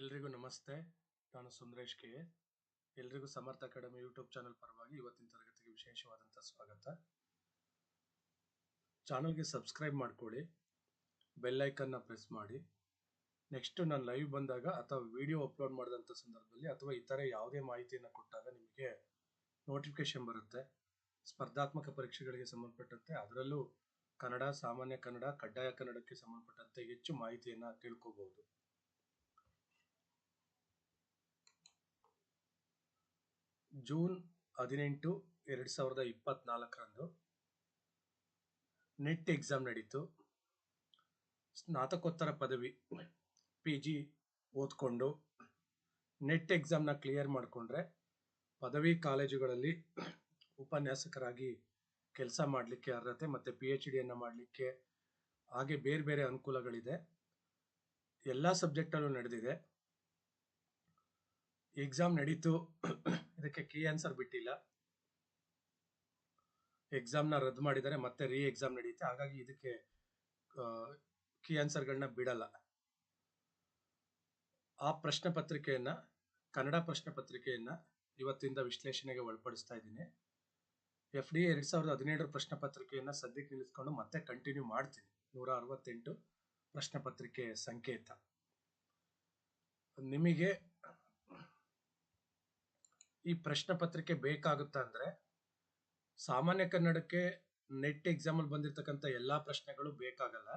ಎಲ್ರಿಗೂ ನಮಸ್ತೆ. ನಾನು ಸುಂದರೇಶ್ ಕೆ ಎಲ್ರಿಗೂ ಸಮರ್ಥ ಅಕಾಡೆಮಿ ಯೂಟ್ಯೂಬ್ ಚಾನಲ್ ಪರವಾಗಿ ಇವತ್ತಿನ ತರಗತಿಗೆ ವಿಶೇಷವಾದಂಥ ಸ್ವಾಗತ. ಚಾನಲ್ಗೆ ಸಬ್ಸ್ಕ್ರೈಬ್ ಮಾಡ್ಕೊಳ್ಳಿ. ಬೆಲ್ ಐಕನ್ನ ಪ್ರೆಸ್ ಮಾಡಿ. ನೆಕ್ಸ್ಟ್ ನಾನು ಲೈವ್ ಬಂದಾಗ ಅಥವಾ ವಿಡಿಯೋ ಅಪ್ಲೋಡ್ ಮಾಡಿದಂಥ ಸಂದರ್ಭದಲ್ಲಿ ಅಥವಾ ಇತರೆ ಯಾವುದೇ ಮಾಹಿತಿಯನ್ನು ಕೊಟ್ಟಾಗ ನಿಮಗೆ ನೋಟಿಫಿಕೇಶನ್ ಬರುತ್ತೆ. ಸ್ಪರ್ಧಾತ್ಮಕ ಪರೀಕ್ಷೆಗಳಿಗೆ ಸಂಬಂಧಪಟ್ಟಂತೆ ಅದರಲ್ಲೂ ಕನ್ನಡ, ಸಾಮಾನ್ಯ ಕನ್ನಡ, ಕಡ್ಡಾಯ ಕನ್ನಡಕ್ಕೆ ಸಂಬಂಧಪಟ್ಟಂತೆ ಹೆಚ್ಚು ಮಾಹಿತಿಯನ್ನು ತಿಳ್ಕೋಬಹುದು ಜೂನ್ ಹದಿನೆಂಟು ಎರಡು ಸಾವಿರದ ಇಪ್ಪತ್ನಾಲ್ಕರಂದು ನೆಟ್ ಎಕ್ಸಾಮ್ ನಡೀತು. ಸ್ನಾತಕೋತ್ತರ ಪದವಿ ಪಿ ಜಿ ಓದ್ಕೊಂಡು ನೆಟ್ ಎಕ್ಸಾಮ್ನ ಕ್ಲಿಯರ್ ಮಾಡಿಕೊಂಡ್ರೆ ಪದವಿ ಕಾಲೇಜುಗಳಲ್ಲಿ ಉಪನ್ಯಾಸಕರಾಗಿ ಕೆಲಸ ಮಾಡಲಿಕ್ಕೆ ಅರ್ಹತೆ ಮತ್ತು ಪಿ ಎಚ್ ಡಿಯನ್ನು ಮಾಡಲಿಕ್ಕೆ ಹಾಗೆ ಬೇರೆ ಬೇರೆ ಅನುಕೂಲಗಳಿದೆ. ಎಲ್ಲ ಸಬ್ಜೆಕ್ಟಲ್ಲೂ ನಡೆದಿದೆ. ಎಕ್ಸಾಮ್ ನಡೀತು. ಇದಕ್ಕೆ ಕೀ ಆನ್ಸರ್ ಬಿಟ್ಟಿಲ್ಲ. ಎಕ್ಸಾಮ್ನ ರದ್ದು ಮಾಡಿದರೆ ಮತ್ತೆ ರೀ ಎಕ್ಸಾಮ್ ನಡೆಯುತ್ತೆ ಹಾಗಾಗಿ ಇದಕ್ಕೆ ಕೀ ಆನ್ಸರ್ಗಳನ್ನ ಬಿಡಲ್ಲ. ಆ ಪ್ರಶ್ನೆ ಪತ್ರಿಕೆಯನ್ನ, ಕನ್ನಡ ಪ್ರಶ್ನೆ ಪತ್ರಿಕೆಯನ್ನ ಇವತ್ತಿಂದ ವಿಶ್ಲೇಷಣೆಗೆ ಒಳಪಡಿಸ್ತಾ ಇದ್ದೀನಿ. ಎಫ್ ಡಿ ಎರಡ್ ಸಾವಿರದ ಹದಿನೇಳರ ಪ್ರಶ್ನೆ ಪತ್ರಿಕೆಯನ್ನ ಸದ್ಯಕ್ಕೆ ನಿಲ್ಲಿಸ್ಕೊಂಡು ಮತ್ತೆ ಕಂಟಿನ್ಯೂ ಮಾಡ್ತೀನಿ. ನೂರ ಅರವತ್ತೆಂಟು ಪ್ರಶ್ನೆ ಪತ್ರಿಕೆ ಸಂಕೇತ. ನಿಮಗೆ ಈ ಪ್ರಶ್ನೆ ಪತ್ರಿಕೆ ಬೇಕಾಗುತ್ತಾ ಅಂದ್ರೆ ಸಾಮಾನ್ಯ ಕನ್ನಡಕ್ಕೆ ನೆಟ್ ಎಕ್ಸಾಮ್ ಅಲ್ಲಿ ಬಂದಿರತಕ್ಕಂಥ ಎಲ್ಲಾ ಪ್ರಶ್ನೆಗಳು ಬೇಕಾಗಲ್ಲ.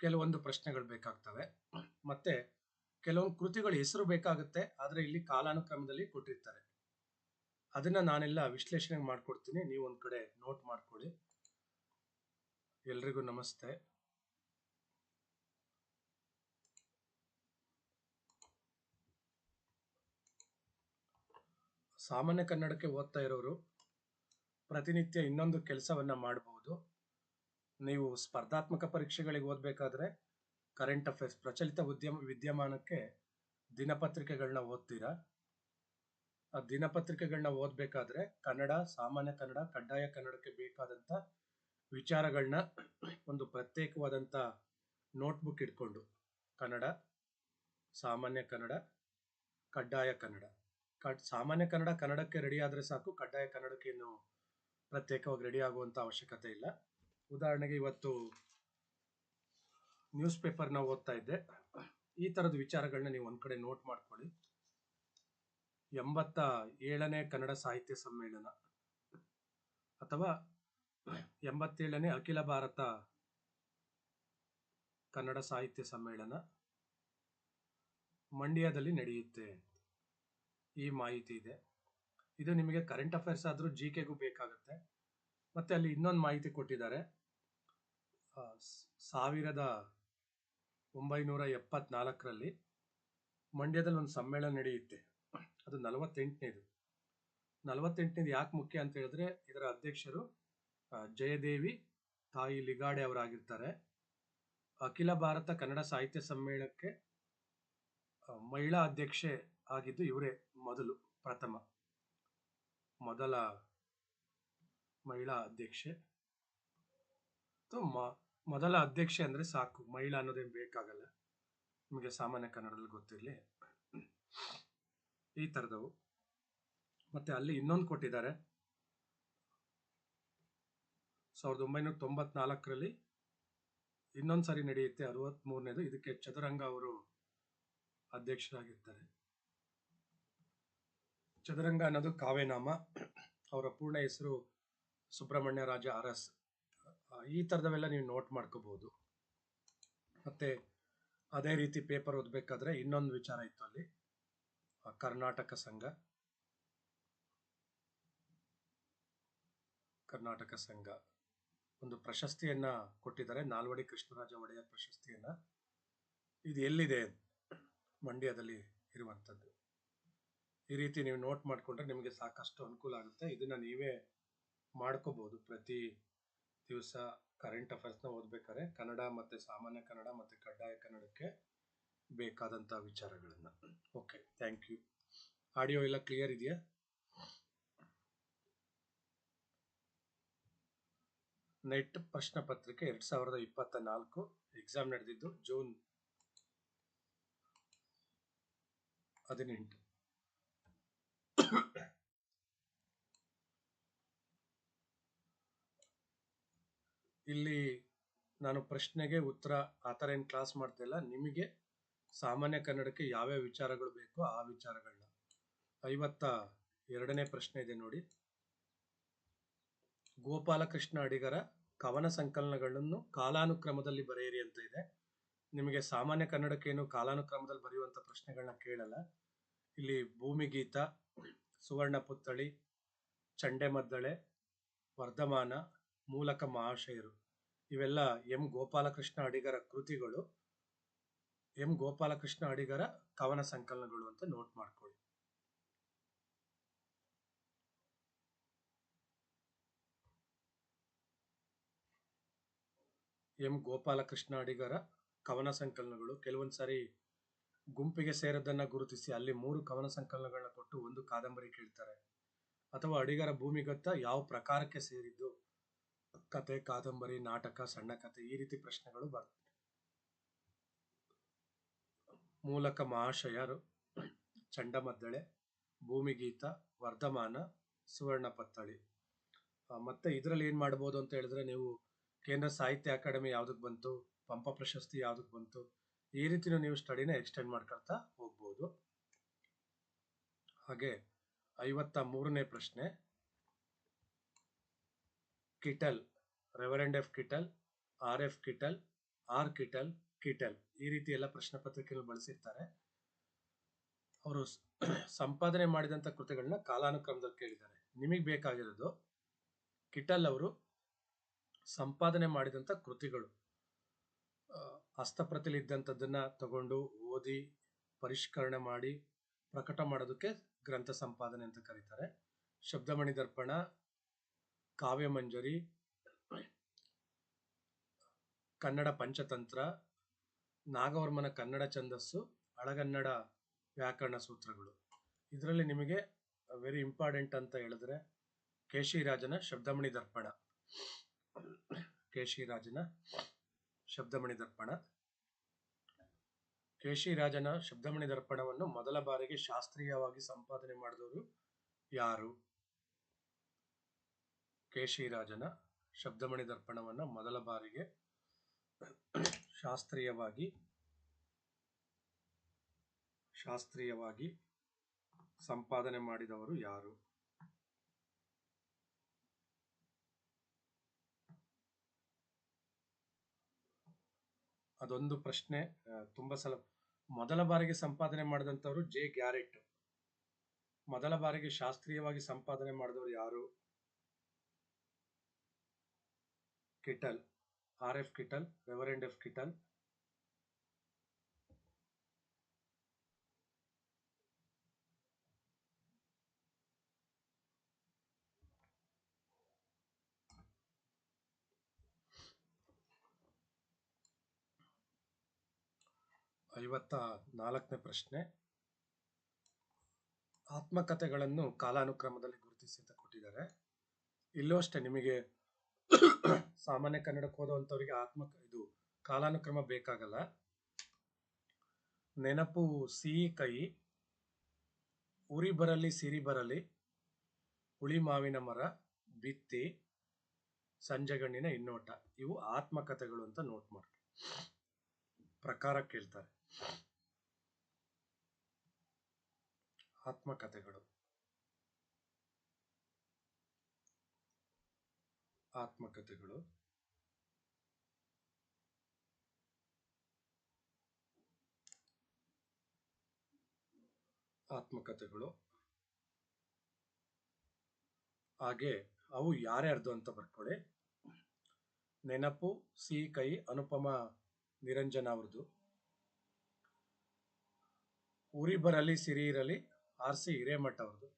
ಕೆಲವೊಂದು ಪ್ರಶ್ನೆಗಳು ಬೇಕಾಗ್ತವೆ. ಮತ್ತೆ ಕೆಲವೊಂದು ಕೃತಿಗಳ ಹೆಸರು ಬೇಕಾಗುತ್ತೆ, ಆದರೆ ಇಲ್ಲಿ ಕಾಲಾನುಕ್ರಮದಲ್ಲಿ ಕೊಟ್ಟಿರ್ತಾರೆ. ಅದನ್ನ ನಾನೆಲ್ಲ ವಿಶ್ಲೇಷಣೆ ಮಾಡ್ಕೊಡ್ತೀನಿ. ನೀವು ಒಂದ್ ಕಡೆ ನೋಟ್ ಮಾಡ್ಕೊಳ್ಳಿ. ಎಲ್ರಿಗೂ ನಮಸ್ತೆ. ಸಾಮಾನ್ಯ ಕನ್ನಡಕ್ಕೆ ಓದ್ತಾ ಇರೋರು ಪ್ರತಿನಿತ್ಯ ಇನ್ನೊಂದು ಕೆಲಸವನ್ನ ಮಾಡಬಹುದು ನೀವು ಸ್ಪರ್ಧಾತ್ಮಕ ಪರೀಕ್ಷೆಗಳಿಗೆ ಓದಬೇಕಾದ್ರೆ ಕರೆಂಟ್ ಅಫೇರ್ಸ್ ಪ್ರಚಲಿತ ಉದ್ಯಮ, ವಿದ್ಯಮಾನಕ್ಕೆ ದಿನಪತ್ರಿಕೆಗಳನ್ನ ಓದ್ತೀರಾ? ಆ ದಿನಪತ್ರಿಕೆಗಳನ್ನ ಓದಬೇಕಾದ್ರೆ ಕನ್ನಡ, ಸಾಮಾನ್ಯ ಕನ್ನಡ, ಕಡ್ಡಾಯ ಕನ್ನಡಕ್ಕೆ ಬೇಕಾದಂತ ವಿಚಾರಗಳನ್ನ ಒಂದು ಪ್ರತ್ಯೇಕವಾದಂತ ನೋಟ್ಬುಕ್ ಇಟ್ಕೊಂಡು ಕನ್ನಡ, ಸಾಮಾನ್ಯ ಕನ್ನಡ, ಕಡ್ಡಾಯ ಕನ್ನಡ. ಸಾಮಾನ್ಯ ಕನ್ನಡ ಕನ್ನಡಕ್ಕೆ ರೆಡಿ ಆದ್ರೆ ಸಾಕು, ಕಡ್ಡಾಯ ಕನ್ನಡಕ್ಕೆ ಇನ್ನು ಪ್ರತ್ಯೇಕವಾಗಿ ರೆಡಿ ಆಗುವಂತ ಅವಶ್ಯಕತೆ ಇಲ್ಲ. ಉದಾಹರಣೆಗೆ ಇವತ್ತು ನ್ಯೂಸ್ ಪೇಪರ್ನ ಓದ್ತಾ ಇದ್ದೆ. ಈ ತರದ ವಿಚಾರಗಳನ್ನ ನೀವು ಒಂದ್ ಕಡೆ ನೋಟ್ ಮಾಡ್ಕೊಳ್ಳಿ. ಎಂಬತ್ತ ಏಳನೇ ಕನ್ನಡ ಸಾಹಿತ್ಯ ಸಮ್ಮೇಳನ ಅಥವಾ ಎಂಬತ್ತೇಳನೇ ಅಖಿಲ ಭಾರತ ಕನ್ನಡ ಸಾಹಿತ್ಯ ಸಮ್ಮೇಳನ ಮಂಡ್ಯದಲ್ಲಿ ನಡೆಯುತ್ತೆ. ಈ ಮಾಹಿತಿ ಇದೆ. ಇದು ನಿಮಗೆ ಕರೆಂಟ್ ಅಫೇರ್ಸ್ ಆದರೂ ಜಿ ಕೆಗೂ ಬೇಕಾಗುತ್ತೆ. ಮತ್ತೆ ಅಲ್ಲಿ ಇನ್ನೊಂದು ಮಾಹಿತಿ ಕೊಟ್ಟಿದ್ದಾರೆ. ಸಾವಿರದ ಒಂಬೈನೂರ ಎಪ್ಪತ್ನಾಲ್ಕರಲ್ಲಿ ಮಂಡ್ಯದಲ್ಲಿ ಒಂದು ಸಮ್ಮೇಳನ ನಡೆಯುತ್ತೆ. ಅದು ನಲವತ್ತೆಂಟನೇದು ನಲವತ್ತೆಂಟನೇದು ಯಾಕೆ ಮುಖ್ಯ ಅಂತ ಹೇಳಿದ್ರೆ ಇದರ ಅಧ್ಯಕ್ಷರು ಜಯದೇವಿ, ತಾಯಿ ಲಿಗಾಡೆ ಅವರಾಗಿರ್ತಾರೆ. ಅಖಿಲ ಭಾರತ ಕನ್ನಡ ಸಾಹಿತ್ಯ ಸಮ್ಮೇಳನಕ್ಕೆ ಮಹಿಳಾ ಅಧ್ಯಕ್ಷೆ ಆಗಿದ್ದು ಇವರೇ ಮೊದಲು, ಪ್ರಥಮ. ಮೊದಲ ಮಹಿಳಾ ಅಧ್ಯಕ್ಷೆ. ಮ- ಮೊದಲ ಅಧ್ಯಕ್ಷೆ ಅಂದ್ರೆ ಸಾಕು. ಮಹಿಳಾ ಅನ್ನೋದೇನು ಬೇಕಾಗಲ್ಲ. ನಿಮಗೆ ಸಾಮಾನ್ಯ ಕನ್ನಡದಲ್ಲಿ ಗೊತ್ತಿರಲಿ. ಈ ತರದವು ಮತ್ತೆ ಅಲ್ಲಿ ಇನ್ನೊಂದು ಕೊಟ್ಟಿದ್ದಾರೆ. ಸಾವಿರದ ಒಂಬೈನೂರ ತೊಂಬತ್ನಾಲ್ಕರಲ್ಲಿ ಇನ್ನೊಂದು ಸಾರಿ ನಡೆಯುತ್ತೆ ಅರವತ್ತ್ ಮೂರನೇದು ಇದಕ್ಕೆ ಚದುರಂಗ ಅವರು ಅಧ್ಯಕ್ಷರಾಗಿರ್ತಾರೆ. ಚದುರಂಗ ಅನ್ನೋದು ಕಾವ್ಯನಾಮ ಅವರ ಪೂರ್ಣ ಹೆಸರು ಸುಬ್ರಹ್ಮಣ್ಯ ರಾಜ ಅರಸ್. ಈ ತರದವೆಲ್ಲ ನೀವು ನೋಟ್ ಮಾಡ್ಕೋಬಹುದು. ಮತ್ತೆ ಅದೇ ರೀತಿ ಪೇಪರ್ ಓದಬೇಕಾದ್ರೆ ಇನ್ನೊಂದು ವಿಚಾರ ಇತ್ತು ಅಲ್ಲಿ. ಕರ್ನಾಟಕ ಸಂಘ. ಕರ್ನಾಟಕ ಸಂಘ. ಒಂದು ಪ್ರಶಸ್ತಿಯನ್ನ ಕೊಟ್ಟಿದ್ದಾರೆ. ನಾಲ್ವಡಿ ಕೃಷ್ಣರಾಜ ಒಡೆಯರ್ ಪ್ರಶಸ್ತಿಯನ್ನ. ಇದು ಎಲ್ಲಿದೆ? ಮಂಡ್ಯದಲ್ಲಿ ಇರುವಂತದ್ದು ಈ ರೀತಿ ನೀವು ನೋಟ್ ಮಾಡ್ಕೊಂಡ್ರೆ ನಿಮಗೆ ಸಾಕಷ್ಟು ಅನುಕೂಲ ಆಗುತ್ತೆ. ಇದನ್ನ ನೀವೇ ಮಾಡ್ಕೋಬಹುದು ಪ್ರತಿ ದಿವಸ ಕರೆಂಟ್ ಅಫೇರ್ಸ್ನ ಓದ್ಬೇಕಾದ್ರೆ ಕನ್ನಡ ಮತ್ತೆ ಸಾಮಾನ್ಯ ಕನ್ನಡ ಮತ್ತೆ ಕಡ್ಡಾಯ ಕನ್ನಡಕ್ಕೆ ಬೇಕಾದಂಥ ವಿಚಾರಗಳನ್ನು. ಓಕೆ ಥ್ಯಾಂಕ್ ಯು ಆಡಿಯೋ ಎಲ್ಲ ಕ್ಲಿಯರ್ ಇದೆಯಾ? ನೆಟ್ ಪ್ರಶ್ನೆ ಪತ್ರಿಕೆ ಎರಡ್ ಸಾವಿರದ ಇಪ್ಪತ್ತ ನಾಲ್ಕು ಎಕ್ಸಾಮ್ ನಡೆದಿದ್ದು ಜೂನ್ ಹದಿನೆಂಟು. ಇಲ್ಲಿ ನಾನು ಪ್ರಶ್ನೆಗೆ ಉತ್ತರ ಆ ಥರ ಏನು ಕ್ಲಾಸ್ ಮಾಡ್ತಿಲ್ಲ ನಿಮಗೆ ಸಾಮಾನ್ಯ ಕನ್ನಡಕ್ಕೆ ಯಾವ್ಯಾವ ವಿಚಾರಗಳು ಬೇಕೋ ಆ ವಿಚಾರಗಳನ್ನ ಐವತ್ತ ಎರಡನೇ ಪ್ರಶ್ನೆ ಇದೆ ನೋಡಿ. ಗೋಪಾಲಕೃಷ್ಣ ಅಡಿಗರ ಕವನ ಸಂಕಲನಗಳನ್ನು ಕಾಲಾನುಕ್ರಮದಲ್ಲಿ ಬರೆಯಿರಿ ಅಂತ ಇದೆ. ನಿಮಗೆ ಸಾಮಾನ್ಯ ಕನ್ನಡಕ್ಕೇನು ಕಾಲಾನುಕ್ರಮದಲ್ಲಿ ಬರೆಯುವಂಥ ಪ್ರಶ್ನೆಗಳನ್ನ ಕೇಳಲ್ಲ. ಇಲ್ಲಿ ಭೂಮಿಗೀತ ಸುವರ್ಣ ಪುತ್ಥಳಿ ಚಂಡೆಮದ್ದಳೆ, ವರ್ಧಮಾನ, ಮೂಲಕ ಮಹಾಶಯರು. ಇವೆಲ್ಲ ಎಂ ಗೋಪಾಲಕೃಷ್ಣ ಅಡಿಗರ ಕೃತಿಗಳು. ಎಂ ಗೋಪಾಲಕೃಷ್ಣ ಅಡಿಗರ ಕವನ ಸಂಕಲನಗಳು ಅಂತ ನೋಟ್ ಮಾಡ್ಕೊಳ್ಳಿ. ಎಂ ಗೋಪಾಲಕೃಷ್ಣ ಅಡಿಗರ ಕವನ ಸಂಕಲನಗಳು. ಕೆಲವೊಂದು ಸಾರಿ ಗುಂಪಿಗೆ ಸೇರದನ್ನ ಗುರುತಿಸಿ ಅಲ್ಲಿ ಮೂರು ಕವನ ಸಂಕಲನಗಳನ್ನ ಕೊಟ್ಟು ಒಂದು ಕಾದಂಬರಿ ಕೇಳ್ತಾರೆ. ಅಥವಾ ಅಡಿಗರ ಭೂಮಿಗತ್ತ ಯಾವ ಪ್ರಕಾರಕ್ಕೆ ಸೇರಿದ್ದು? ಕತೆ, ಕಾದಂಬರಿ, ನಾಟಕ, ಸಣ್ಣ ಕತೆ ಈ ರೀತಿ ಪ್ರಶ್ನೆಗಳು ಬರ್ತವೆ ಮೂಲಕ ಮಹಾಶಯರು ಚಂಡಮದ್ದಳೆ, ಭೂಮಿಗೀತ, ವರ್ಧಮಾನ, ಸುವರ್ಣ ಪತ್ತಳಿ. ಮತ್ತೆ ಇದರಲ್ಲಿ ಏನ್ ಮಾಡ್ಬೋದು ಅಂತ ಹೇಳಿದ್ರೆ ನೀವು ಕೇಂದ್ರ ಸಾಹಿತ್ಯ ಅಕಾಡೆಮಿ ಯಾವ್ದಕ್ ಬಂತು? ಪಂಪ ಪ್ರಶಸ್ತಿ ಯಾವ್ದಕ್ ಬಂತು? ಈ ರೀತಿನೂ ನೀವು ಸ್ಟಡಿನ ಎಕ್ಸ್ಟೆಂಡ್ ಮಾಡ್ಕೊಳ್ತಾ ಹೋಗ್ಬೋದು. ಹಾಗೆ ಐವತ್ತ ಮೂರನೇ ಪ್ರಶ್ನೆ. Kittel, reverend F Kittel, R F Kittel, R Kittel Kittel ಈ ರೀತಿ ಎಲ್ಲ ಪ್ರಶ್ನೆ ಪತ್ರಿಕೆಗಳು ಬಳಸಿರ್ತಾರೆ. ಅವರು ಸಂಪಾದನೆ ಮಾಡಿದಂಥ ಕೃತಿಗಳನ್ನ ಕಾಲಾನುಕ್ರಮದಲ್ಲಿ ಕೇಳಿದ್ದಾರೆ. ನಿಮಗೆ ಬೇಕಾಗಿರೋದು ಕಿಟಲ್ ಅವರು ಸಂಪಾದನೆ ಮಾಡಿದಂಥ ಕೃತಿಗಳು. ಆ, ಹಸ್ತಪ್ರತಿಲಿ ಇದ್ದಂಥದ್ದನ್ನ ತಗೊಂಡು ಓದಿ ಪರಿಷ್ಕರಣೆ ಮಾಡಿ ಪ್ರಕಟ ಮಾಡೋದಕ್ಕೆ ಗ್ರಂಥ ಸಂಪಾದನೆ ಅಂತ ಕರೀತಾರೆ. ಶಬ್ದಮಣಿ ದರ್ಪಣ ಕಾವ್ಯಮಂಜರಿ ಕನ್ನಡ ಪಂಚತಂತ್ರ ನಾಗವರ್ಮನ ಕನ್ನಡ ಛಂದಸ್ಸು ಅಳಗನ್ನಡ ವ್ಯಾಕರಣ ಸೂತ್ರಗಳು. ಇದರಲ್ಲಿ ನಿಮಗೆ ವೆರಿ ಇಂಪಾರ್ಟೆಂಟ್ ಅಂತ ಹೇಳಿದ್ರೆ ಕೇಶಿರಾಜನ ಶಬ್ದಮಣಿ ದರ್ಪಣ. ಕೇಶಿರಾಜನ ಶಬ್ದಮಣಿ ದರ್ಪಣ. ಕೇಶಿರಾಜನ ಶಬ್ದಮಣಿ ದರ್ಪಣವನ್ನು ಮೊದಲ ಬಾರಿಗೆ ಶಾಸ್ತ್ರೀಯವಾಗಿ ಸಂಪಾದನೆ ಮಾಡಿದವರು ಯಾರು? ಕೇಶಿರಾಜನ ಶಬ್ದಮಣಿ ದರ್ಪಣವನ್ನು ಮೊದಲ ಬಾರಿಗೆ ಶಾಸ್ತ್ರೀಯವಾಗಿ ಶಾಸ್ತ್ರೀಯವಾಗಿ ಸಂಪಾದನೆ ಮಾಡಿದವರು ಯಾರು? ಅದೊಂದು ಪ್ರಶ್ನೆ ತುಂಬಾ ಸಲ ಮೊದಲ ಬಾರಿಗೆ ಸಂಪಾದನೆ ಮಾಡಿದಂಥವ್ರು ಜೆ ಗ್ಯಾರೆಟ್. ಮೊದಲ ಬಾರಿಗೆ ಶಾಸ್ತ್ರೀಯವಾಗಿ ಸಂಪಾದನೆ ಮಾಡಿದವರು ಯಾರು? Kittel, R F Kittel, reverend F Kittel ಐವತ್ತ ನಾಲ್ಕನೇ ಪ್ರಶ್ನೆ. ಆತ್ಮಕಥೆಗಳನ್ನು ಕಾಲಾನುಕ್ರಮದಲ್ಲಿ ಗುರುತಿಸಿ ಅಂತ ಕೊಟ್ಟಿದ್ದಾರೆ. ಇಲ್ಲೂ ಅಷ್ಟೇ ನಿಮಗೆ ಸಾಮಾನ್ಯ ಕನ್ನಡಕ್ಕೆ ಓದುವಂಥವ್ರಿಗೆ ಆತ್ಮ ಇದು ಕಾಲಾನುಕ್ರಮ ಬೇಕಾಗಲ್ಲ. ನೆನಪು ಸಿಹಿ ಕೈ, ಉರಿ ಬರಲಿ ಸಿರಿ ಬರಲಿ, ಹುಳಿ ಮಾವಿನ ಮರ, ಬಿತ್ತಿ ಸಂಜೆಗಣ್ಣಿನ ಇನ್ನೋಟ ಇವು ಆತ್ಮಕಥೆಗಳು ಅಂತ ನೋಟ್ ಮಾಡಿ ಪ್ರಕಾರ ಕೇಳ್ತಾರೆ. ಆತ್ಮಕಥೆಗಳು. ಆತ್ಮಕಥೆಗಳು. ಆತ್ಮಕಥೆಗಳು. ಹಾಗೆ ಅವು ಯಾರ್ಯಾರ್ದು ಅಂತ ಬರ್ಕೊಳ್ಳಿ. ನೆನಪು ಸಿ ಕೈ ಅನುಪಮ ನಿರಂಜನ ಅವ್ರದ್ದು. ಉರಿ ಬರಲಿ ಸಿರಿ ಇರಲಿ ಆರ್ ಸಿ ಹಿರೇಮಠ ಅವ್ರದ್ದು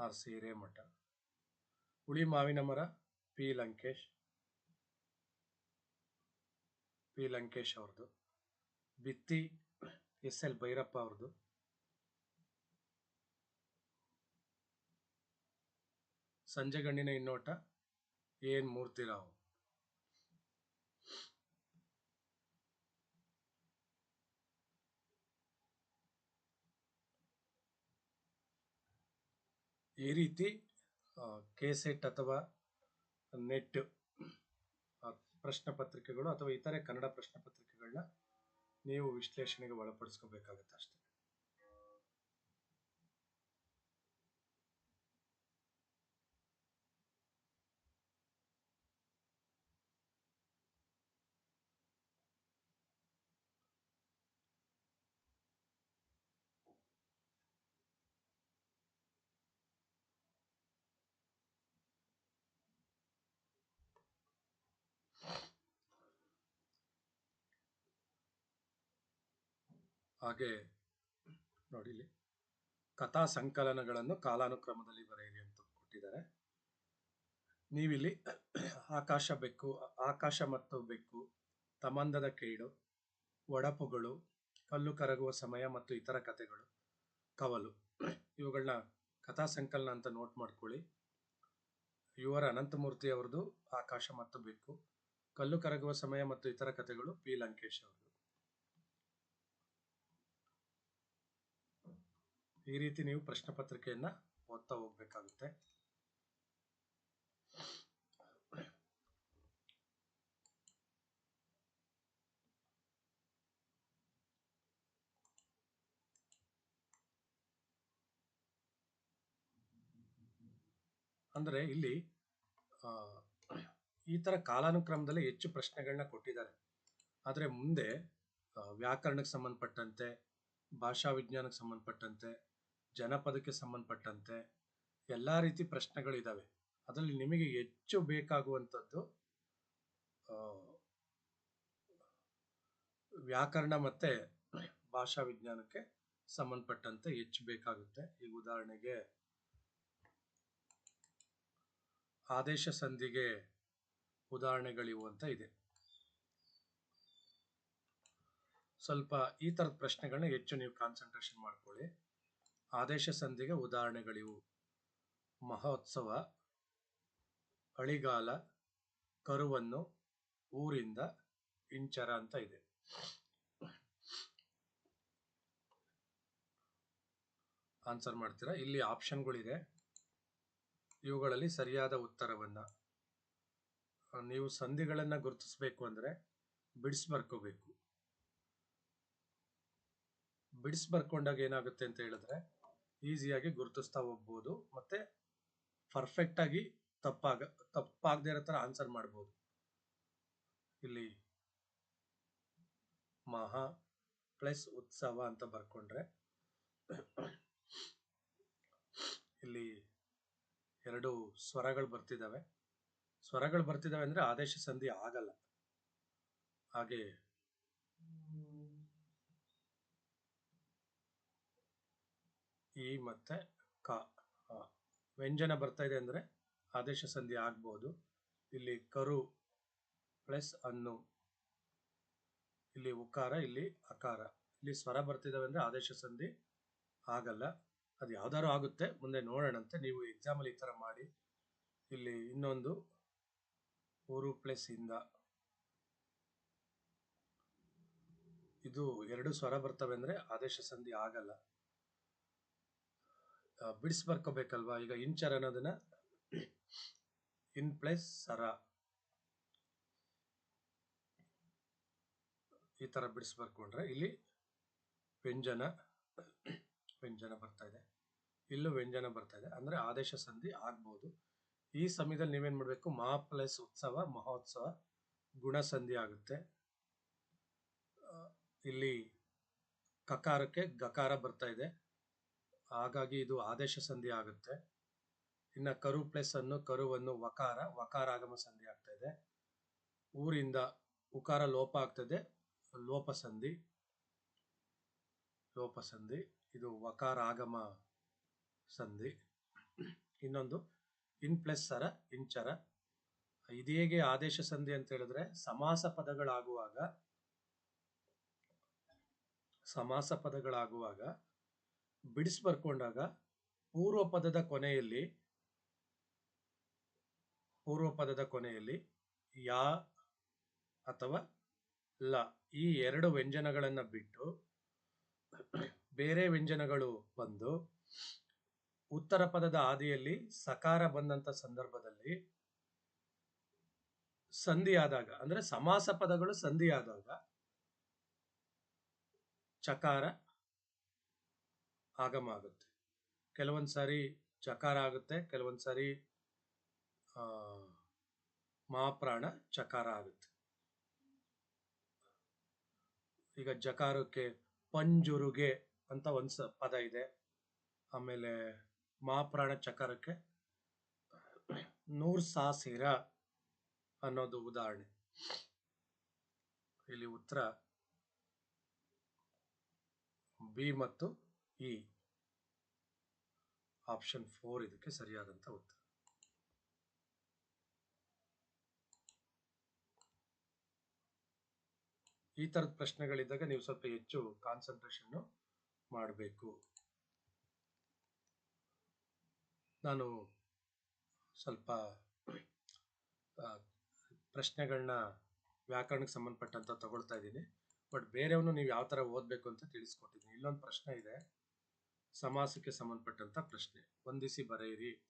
ಆರ್ ಸಿ ಹಿರೇಮಠ. ಹುಳಿ ಮಾವಿನ ಮರ, ಪಿ. ಲಂಕೇಶ್. ಪಿ. ಲಂಕೇಶ್ ಅವ್ರದ್ದು ಬಿತ್ತಿ, ಎಸ್. ಎಲ್. ಭೈರಪ್ಪ ಅವ್ರದ್ದು ಸಂಜೆಗಣ್ಣಿನ ಇನ್ನೋಟ ಎನ್. ಮೂರ್ತಿರಾವ್. ಈ ರೀತಿ ಕೆಸೆಟ್ ಅಥವಾ ನೆಟ್ ಪ್ರಶ್ನೆ ಪತ್ರಿಕೆಗಳು ಅಥವಾ ಇತರೆ ಕನ್ನಡ ಪ್ರಶ್ನೆ ಪತ್ರಿಕೆಗಳನ್ನ ನೀವು ವಿಶ್ಲೇಷಣೆಗೆ ಒಳಪಡಿಸ್ಕೋಬೇಕಾಗತ್ತೆ ಅಷ್ಟೇ. ಹಾಗೆ ನೋಡಿ ಕಥಾ ಸಂಕಲನಗಳನ್ನು ಕಾಲಾನುಕ್ರಮದಲ್ಲಿ ಬರೆಯಿರಿ ಅಂತ ಕೊಟ್ಟಿದ್ದಾರೆ. ನೀವಿಲ್ಲಿ ಆಕಾಶ ಬೆಕ್ಕು, ಆಕಾಶ ಮತ್ತು ಬೆಕ್ಕು, ತಮಂದದ ಕೇಡು, ಒಡಪುಗಳು, ಕಲ್ಲು ಕರಗುವ ಸಮಯ ಮತ್ತು ಇತರ ಕಥೆಗಳು, ಕವಲು. ಇವುಗಳನ್ನ ಕಥಾ ಸಂಕಲನ ಅಂತ ನೋಟ್ ಮಾಡ್ಕೊಳ್ಳಿ. ಇವರ ಅನಂತಮೂರ್ತಿ ಅವರದು ಆಕಾಶ ಮತ್ತು ಬೆಕ್ಕು, ಕಲ್ಲು ಕರಗುವ ಸಮಯ ಮತ್ತು ಇತರ ಕಥೆಗಳು ಪಿ ಲಂಕೇಶ್ ಅವರು ಈ ರೀತಿ ನೀವು ಪ್ರಶ್ನೆ ಪತ್ರಿಕೆಯನ್ನ ಓದ್ತಾ ಹೋಗ್ಬೇಕಾಗುತ್ತೆ. ಅಂದ್ರೆ ಇಲ್ಲಿ ಆ, ಈ ತರ ಕಾಲಾನುಕ್ರಮದಲ್ಲಿ ಹೆಚ್ಚು ಪ್ರಶ್ನೆಗಳನ್ನ ಕೊಟ್ಟಿದ್ದಾರೆ. ಆದ್ರೆ ಮುಂದೆ ವ್ಯಾಕರಣಕ್ಕೆ ಸಂಬಂಧಪಟ್ಟಂತೆ ಭಾಷಾ ವಿಜ್ಞಾನಕ್ಕೆ ಸಂಬಂಧಪಟ್ಟಂತೆ ಜನಪದಕ್ಕೆ ಸಂಬಂಧಪಟ್ಟಂತೆ ಎಲ್ಲಾ ರೀತಿ ಪ್ರಶ್ನೆಗಳಿದಾವೆ. ಅದರಲ್ಲಿ ನಿಮಗೆ ಹೆಚ್ಚು ಬೇಕಾಗುವಂಥದ್ದು ವ್ಯಾಕರಣ ಮತ್ತೆ ಭಾಷಾ ವಿಜ್ಞಾನಕ್ಕೆ ಸಂಬಂಧಪಟ್ಟಂತೆ ಹೆಚ್ಚು ಬೇಕಾಗುತ್ತೆ. ಈಗ ಉದಾಹರಣೆಗೆ ಆದೇಶ ಸಂಧಿಗೆ ಉದಾಹರಣೆಗಳಿವು ಅಂತ ಇದೆ. ಸ್ವಲ್ಪ ಈ ತರದ ಪ್ರಶ್ನೆಗಳನ್ನ ಹೆಚ್ಚು ನೀವು ಕಾನ್ಸಂಟ್ರೇಷನ್ ಮಾಡ್ಕೊಳ್ಳಿ. ಆದೇಶ ಸಂಧಿಗೆ ಉದಾಹರಣೆಗಳಿವು. ಮಹೋತ್ಸವ, ಅಳಿಗಾಲ, ಕರುವನ್ನು ಊರಿಂದ ಇಂಚರ ಅಂತ ಇದೆ. ಆನ್ಸರ್ ಮಾಡ್ತೀರಾ? ಇಲ್ಲಿ ಆಪ್ಷನ್ಗಳಿದೆ ಇವುಗಳಲ್ಲಿ ಸರಿಯಾದ ಉತ್ತರವನ್ನ. ನೀವು ಸಂಧಿಗಳನ್ನು ಗುರುತಿಸಬೇಕು ಅಂದ್ರೆ ಬಿಡಿಸ್ ಬರ್ಕೋಬೇಕು. ಬರ್ಕೊಂಡಾಗ ಏನಾಗುತ್ತೆ ಅಂತ ಹೇಳಿದ್ರೆ ಈಸಿಯಾಗಿ ಗುರುತಿಸ್ತಾ ಹೋಗ್ಬೋದು, ಮತ್ತೆ ಪರ್ಫೆಕ್ಟ್ ಆಗಿ ತಪ್ಪಾಗ, ತಪ್ಪಾಗದೇ ಇರೋ ತರ ಆನ್ಸರ್ ಮಾಡ್ಬೋದು. ಇಲ್ಲಿ ಮಹಾ ಪ್ಲಸ್ ಉತ್ಸವ ಅಂತ ಬರ್ಕೊಂಡ್ರೆ, ಇಲ್ಲಿ ಎರಡು ಸ್ವರಗಳು ಬರ್ತಿದ್ದಾವೆ. ಸ್ವರಗಳು ಬರ್ತಿದ್ದಾವೆ ಅಂದ್ರೆ ಆದೇಶ ಸಂಧಿ ಆಗಲ್ಲ. ಹಾಗೆ ಈ ಮತ್ತೆ ಕ ವ್ಯಂಜನ ಬರ್ತಾ ಇದೆ ಅಂದ್ರೆ ಆದೇಶ ಸಂಧಿ ಆಗ್ಬೋದು. ಇಲ್ಲಿ ಕರು ಪ್ಲಸ್ ಅನ್ನು. ಇಲ್ಲಿ ಉಕಾರ, ಇಲ್ಲಿ ಅಕಾರ. ಇಲ್ಲಿ ಸ್ವರ ಬರ್ತಿದಾವೆ ಅಂದ್ರೆ ಆದೇಶ ಸಂಧಿ ಆಗಲ್ಲ. ಅದು ಯಾವ್ದಾರು ಆಗುತ್ತೆ. ಮುಂದೆ ನೋಡೋಣಂತೆ. ನೀವು ಎಕ್ಸಾಮ್ ಅಲ್ಲಿ ಈ ತರ ಮಾಡಿ. ಇಲ್ಲಿ ಇನ್ನೊಂದು ಊರು ಪ್ಲಸ್ ಇಂದ. ಇದು ಎರಡು ಸ್ವರ ಬರ್ತವೆ ಅಂದ್ರೆ ಆದೇಶ ಸಂಧಿ ಆಗಲ್ಲ. ಬಿಡಿಸ್ ಬರ್ಕೋಬೇಕಲ್ವಾ ಈಗ ಇಂಚರ್ ಅನ್ನೋದನ್ನ ಇನ್ ಪ್ಲಸ್ ಸರ. ಈ ತರ ಬಿಡಿಸ್ ಬರ್ಕೊಂಡ್ರೆ ಇಲ್ಲಿ ವ್ಯಂಜನ ವ್ಯಂಜನ ಬರ್ತಾ ಇದೆ. ಇಲ್ಲೂ ವ್ಯಂಜನ ಬರ್ತಾ ಇದೆ. ಅಂದ್ರೆ ಆದೇಶ ಸಂಧಿ ಆಗ್ಬೋದು. ಈ ಸಮಯದಲ್ಲಿ ನೀವೇನ್ ಮಾಡ್ಬೇಕು? ಮಹಾ ಪ್ಲಸ್ ಉತ್ಸವ, ಮಹೋತ್ಸವ, ಗುಣ ಸಂಧಿ ಆಗುತ್ತೆ. ಇಲ್ಲಿ ಕಕಾರಕ್ಕೆ ಗಕಾರ ಬರ್ತಾ ಇದೆ. ಹಾಗಾಗಿ ಇದು ಆದೇಶ ಸಂಧಿ ಆಗುತ್ತೆ. ಇನ್ನ ಕರು ಪ್ಲಸ್ ಅನ್ನು ಕರುವನ್ನು ವಕಾರ, ವಕಾರಾಗಮ ಸಂಧಿ ಆಗ್ತಾ ಇದೆ. ಊರಿಂದ ಉಕಾರ ಲೋಪ ಆಗ್ತದೆ. ಲೋಪ ಸಂಧಿ. ಲೋಪ ಸಂಧಿ. ಇದು ವಕಾರ ಆಗಮ ಸಂಧಿ. ಇನ್ನೊಂದು, ಇನ್ ಪ್ಲಸ್ ಸರ ಇಂಚರ ಇದು ಹೇಗೆ ಆದೇಶ ಸಂಧಿ ಅಂತ ಹೇಳಿದ್ರೆ ಸಮಾಸ ಪದಗಳಾಗುವಾಗ ಸಮಾಸ ಪದಗಳಾಗುವಾಗ ಬಿಡಿಸ್ ಬರ್ಕೊಂಡಾಗ ಪೂರ್ವ ಪದದ ಕೊನೆಯಲ್ಲಿ, ಪೂರ್ವ ಪದದ ಕೊನೆಯಲ್ಲಿ ಯಾ ಅಥವಾ ಲ ಈ ಎರಡು ವ್ಯಂಜನಗಳನ್ನ ಬಿಟ್ಟು ಬೇರೆ ವ್ಯಂಜನಗಳು ಬಂದು ಉತ್ತರ ಪದದ ಆದಿಯಲ್ಲಿ ಸಕಾರ ಬಂದಂತ ಸಂದರ್ಭದಲ್ಲಿ ಸಂಧಿ ಆದಾಗ ಅಂದ್ರೆ ಸಮಾಸ ಪದಗಳು ಸಂಧಿ ಆದಾಗ ಚಕಾರ ಆಗಮ ಆಗುತ್ತೆ. ಕೆಲವೊಂದ್ ಸಾರಿ ಚಕಾರ ಆಗುತ್ತೆ, ಕೆಲವೊಂದ್ ಸಾರಿ ಮಹಾಪ್ರಾಣ ಚಕಾರ ಆಗುತ್ತೆ. ಈಗ ಜಕಾರಕ್ಕೆ ಪಂಜುರುಗೆ ಅಂತ ಒಂದು ಪದ ಇದೆ. ಆಮೇಲೆ ಮಹಾಪ್ರಾಣ ಚಕಾರಕ್ಕೆ ನೂರ್ ಸಾಸಿರ ಅನ್ನೋದು ಉದಾಹರಣೆ. ಇಲ್ಲಿ ಉತ್ತರ ಬಿ ಮತ್ತು ಇ ಆಪ್ಷನ್ ಫೋರ್ ಇದಕ್ಕೆ ಸರಿಯಾದಂತ ಉತ್ತರ. ಈ ತರದ ಪ್ರಶ್ನೆಗಳಿದ್ದಾಗ ನೀವು ಸ್ವಲ್ಪ ಹೆಚ್ಚು ಕಾನ್ಸಂಟ್ರೇಷನ್ ಮಾಡಬೇಕು. ನಾನು ಸ್ವಲ್ಪ ಪ್ರಶ್ನೆಗಳನ್ನ ವ್ಯಾಕರಣಕ್ಕೆ ಸಂಬಂಧಪಟ್ಟಂತ ತಗೊಳ್ತಾ ಇದ್ದೀನಿ. ಬಟ್ ಬೇರೆಯವನು ನೀವು ಯಾವ ತರ ಓದ್ಬೇಕು ಅಂತ ತಿಳಿಸ್ಕೊಟ್ಟಿದ್ದೀನಿ. ಇಲ್ಲೊಂದು ಪ್ರಶ್ನೆ ಇದೆ. ಸಮಾಸಕ್ಕೆ ಸಂಬಂಧಪಟ್ಟಂತ ಪ್ರಶ್ನೆ. ಹೊಂದಿಸಿ ಬರೆಯಿರಿ.